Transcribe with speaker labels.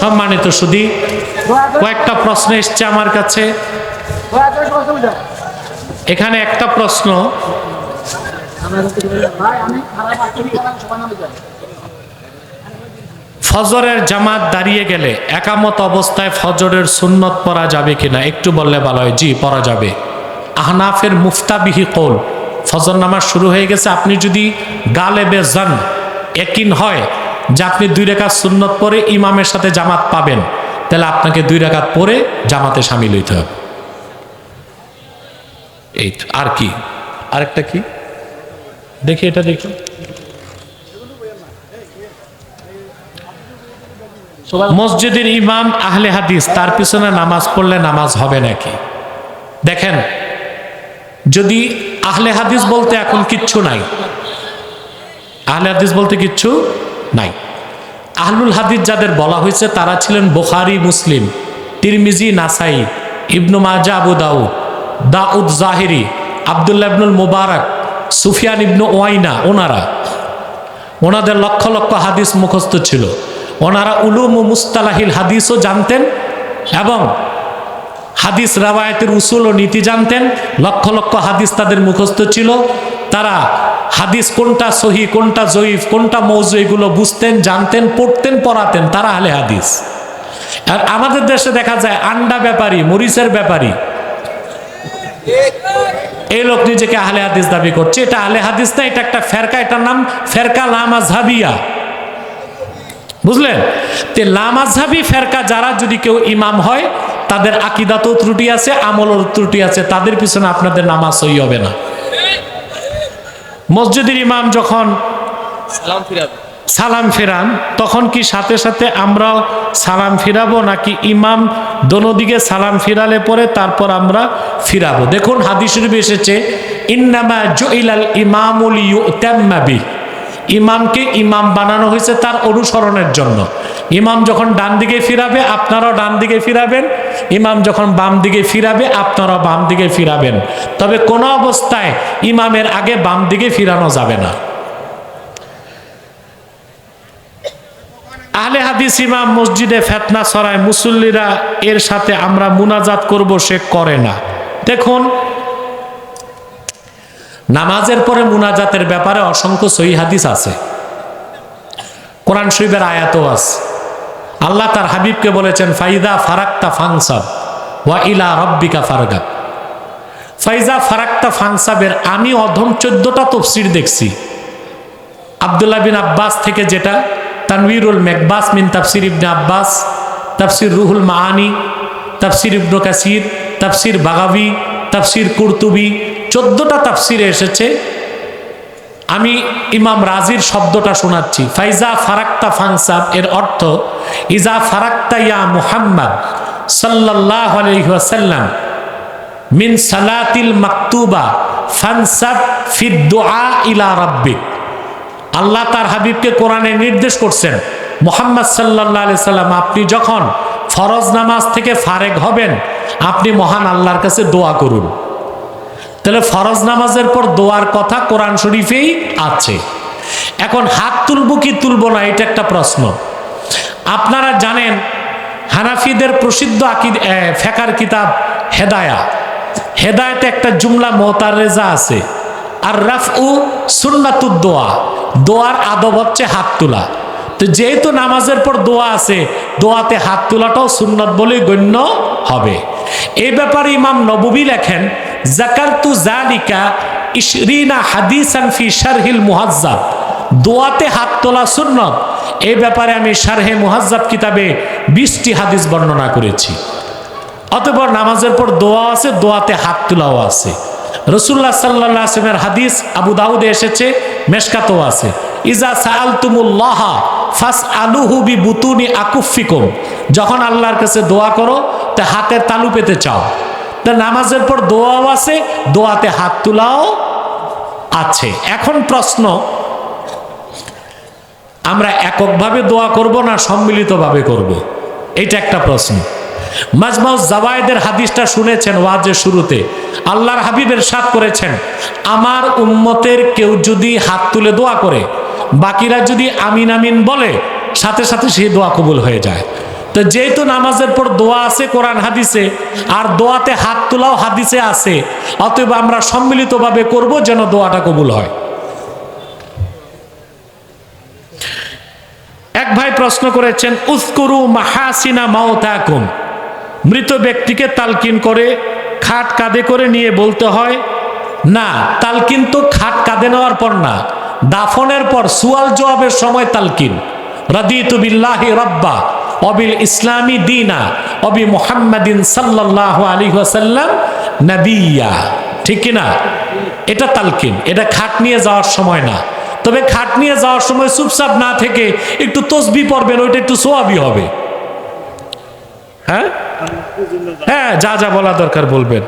Speaker 1: সম্মানিত সুদী কয়েকটা প্রশ্ন এসছে আমার কাছে। এখানে একটা প্রশ্ন। ফজরের জামাত দাঁড়িয়ে গেলে একামত অবস্থায় ফজরের সুন্নত পরা যাবে কিনা? একটু বললে ভালো হয়। জি পরা যাবে। আহনাফের মুফতাবিহি কৌল। ফজর নামাজ শুরু হয়ে গেছে। আপনি যদি গালেবে জান, একিন হয় যে আপনি দুই রেখাত সুন্নত পরে ইমামের সাথে জামাত পাবেন, তাহলে আপনাকে দুই রেখাত পরে জামাতে সামিল হইতে হবে। এই আর কি? আরেকটা কি? দেখি এটা দেখি। মসজিদের ইমাম, আহলে হাদিস, তার পিছনে নামাজ পড়লে নামাজ হবে নাকি? দেখেন, যদি আহলে হাদিস বলতে এখন কিচ্ছু নাই, আহলে হাদিস বলতে কিচ্ছু নাই। আহলুল হাদিস যাদের বলা হয়েছে, তারা ছিলেন বোখারি, মুসলিম, তিরমিজি, নাসাই, ইবনু মাজা, আবু দাউদ দাউদ জাহিরি, আবদুল্লাহ ইবনুল মুবারক, সুফিয়ান ইবনু ওয়াইনা ওনারা। ওনাদের লক্ষ লক্ষ হাদিস মুখস্থ ছিল। ওনারা উলুম ও মুস্তালাহিল হাদিসও জানতেন এবং হাদিস রাবায়াতের উসুল ও নীতি জানতেন। লক্ষ লক্ষ হাদিস তাদের মুখস্থ ছিল। তারা হাদিস কোনটা সহি, কোনটা জয়ীফ, কোনটা মৌজু, এগুলো বুঝতেন, জানতেন, পড়তেন, পড়াতেন, তারা আহলে হাদিস। আর আমাদের দেশে দেখা যায় আন্ডা ব্যাপারী, মরিচের ব্যাপারী। এই লোক নিজেকে আহলে হাদিস দাবি করছে। এটা আহলে হাদিস না, এটা একটা ফেরকা, এটার নাম ফেরকা লামাজহাবিয়া বুঝলেন? তে লামাজহাবি ফেরকা, যারা যদি কেউ ইমাম হয়, তাদের আকিদাতেও ত্রুটি আছে আমলের ত্রুটি আছে, তাদের পিছনে আপনাদের নামাজ সই হবে না। মসজিদের ইমাম যখন
Speaker 2: সালাম ফিরাবে।
Speaker 1: সালাম ফেরান তখন কি সাথে সাথে আমরাও সালাম ফিরাবো নাকি ইমাম দোনো দিকে সালাম ফিরালে পরে তারপর আমরা ফিরাবো? দেখুন হাদিস শরীফে এসেছে ইন্নামা জইলাল ইমামুল ইউতাম্মা বি ইমামকে ইমাম বানানো হয়েছে তার অনুসরণের জন্য। ইমাম যখন ডান দিকে ফিরাবে, আপনারাও ডান দিকে ফিরাবেন। ইমাম যখন বাম দিকে ফিরাবে, আপনারাও বাম দিকে ফিরাবেন। তবে কোনো অবস্থায় ইমামের আগে বাম দিকে ফিরানো যাবে না। আহলে হাদিস ইমাম মসজিদে ফেতনা সরায় মুসল্লিরা এর সাথে আমরা মুনাজাত করব, সে করে না। দেখুন, নামাজের পরে মুনাজাতের ব্যাপারে অসংখ্য সহি হাদিস আছে। কোরআন শরীফের আয়াতও আছে। আল্লাহ তার হাবিবকে বলেছেন, ফাইদা ফারাক্তা ফাংসাব ওয়া ইলা রব্বিকা ফারগাব। ফাইজা ফারাক্তা ফাংসাবের আমি অধম চোদ্দটা তফসির দেখছি। আবদুল্লাহ বিন আব্বাস থেকে যেটা তানবিরুল মেকবাস মিন তাফসির ইবনে আব্বাস, তাফসির রুহুল মাহানি তাফসির ইবনু কাসির, তাফসির বাগাবি, তাফসির কুরতুবি, চোদ্দটা তাফসিরে এসেছে। আমি ইমাম রাজির শব্দটা শোনাচ্ছি। ফাইজা ফারাক্তা ফাংসাব এর অর্থ, ইজা ফারাক্তা ইয়া মুহাম্মদ সাল্লাল্লাহু আলাইহি ওয়াসাল্লাম মিন সালাতিল মাকতুবা ফানসাব ফিদ দুআ ইলা রাব্বিক। আল্লাহ তার হাবিবকে কোরআনে নির্দেশ করছেন, মোহাম্মদ সাল্লাহ আলি সাল্লাম আপনি যখন ফরজ নামাজ থেকে ফারেক হবেন, আপনি মহান আল্লাহর কাছে দোয়া করুন। তাহলে ফরজ নামাজের পর দোয়ার কথা কোরআন শরীফেই আছে। এখন হাত তুলব কি তুলব না, এটা একটা প্রশ্ন। আপনারা জানেন, হানাফিদের প্রসিদ্ধ আকিদ ফেকার কিতাব হেদায়া। হেদায়তে একটা জুমলা মোহতার রেজা আছে। আর রাফ উ সুন্নাতুদ দোয়া। দোয়ার আদব হচ্ছে হাত তোলা। তো যেহেতু নামাজের পর দোয়া আছে, দোয়াতে হাত তোলাটাও সুন্নত বলেই গণ্য হবে। এই ব্যাপারে ইমাম নববী লেখেন, জাকারতু জালিকা ইশরিনা হাদিসান ফি শারহিল মুহাজ্জাব। দোয়াতে হাত তোলা সুন্নত। এই ব্যাপারে আমি শারহে মুহাজ্জাব কিতাবে বিশটি হাদিস বর্ণনা করেছি। অতপর নামাজের পর দোয়া আছে, দোয়াতে হাত তোলাও আছে। রসুল্লাহ সাল্লাহ আসলামের হাদিস আবু দাউদে এসেছে, মেশকাতও আছে। ইজা সাআল তুমুল্লাহ ফাস আলুহু বি বুতুনি আকুফিকুম যখন আল্লাহর কাছে দোয়া করো তা হাতের তালু পেতে চাও। তা নামাজের পর দোয়াও আছে, দোয়াতে হাত তোলাও আছে। এখন প্রশ্ন, আমরা এককভাবে দোয়া করব না সম্মিলিতভাবে করব। এটা একটা প্রশ্ন। মাজমাউজ জাওয়ায়েদের হাদিসটা শুনেছেন ওয়াজের শুরুতে। আল্লাহর হাবিবের সাথ করেছেন, আমার উম্মতের কেউ যদি হাত তুলে দোয়া করে, বাকিরা যদি আমিন আমিন বলে, সাথে সাথে সেই দোয়া কবুল হয়ে যায়। তো যেহেতু নামাজের পর দোয়া আছে কোরআন, হাদিসে, আর দোয়াতে হাত তোলাও হাদিসে আছে, অতএব আমরা সম্মিলিতভাবে করব যেন দোয়াটা কবুল হয়। এক ভাই প্রশ্ন করেছেন উস্কুরু মাহাসিনা মাওতাকুম মৃত ব্যক্তিকে তালকিন করে, খাট কাঁধে করে নিয়ে বলতে হয়, না, তালকিন তো খাট কাঁধে নেওয়ার পর না, দাফনের পর সুয়াল জবাবের সময় তালকিন। রাদিতু বিল্লাহি রব্বা। অবিল ইসলামী দিনা, অবি মোহাম্মদিন সাল্লাহ আলী ওয়াসাল্লাম নাবিয়া। ঠিক কিনা? এটা তালকিন, এটা খাট নিয়ে যাওয়ার সময় না। তবে খাট নিয়ে যাওয়ার সময় চুপচাপ না থেকে একটু তসবি পড়বেন, ওইটা একটু সোয়াবি হবে। হ্যাঁ? হ্যাঁ যা যা বলা দরকার বলবেন।